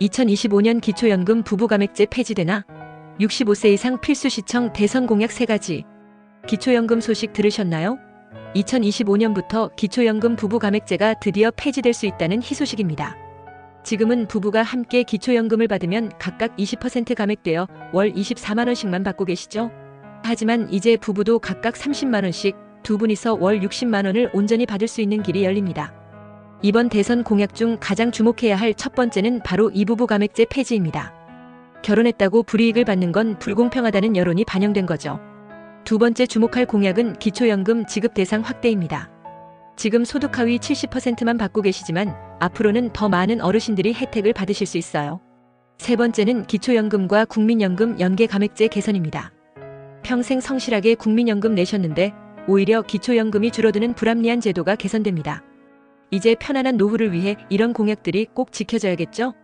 2025년 기초연금 부부감액제 폐지되나? 65세 이상 필수 시청 대선 공약 3가지. 기초연금 소식 들으셨나요? 2025년부터 기초연금 부부감액제가 드디어 폐지될 수 있다는 희소식입니다. 지금은 부부가 함께 기초연금을 받으면 각각 20% 감액되어 월 24만원씩만 받고 계시죠? 하지만 이제 부부도 각각 30만원씩 두 분이서 월 60만원을 온전히 받을 수 있는 길이 열립니다. 이번 대선 공약 중 가장 주목해야 할 첫 번째는 바로 이 부부 감액제 폐지입니다. 결혼했다고 불이익을 받는 건 불공평하다는 여론이 반영된 거죠. 두 번째 주목할 공약은 기초연금 지급 대상 확대입니다. 지금 소득 하위 70%만 받고 계시지만 앞으로는 더 많은 어르신들이 혜택을 받으실 수 있어요. 세 번째는 기초연금과 국민연금 연계 감액제 개선입니다. 평생 성실하게 국민연금 내셨는데 오히려 기초연금이 줄어드는 불합리한 제도가 개선됩니다. 이제 편안한 노후를 위해 이런 공약들이 꼭 지켜져야겠죠?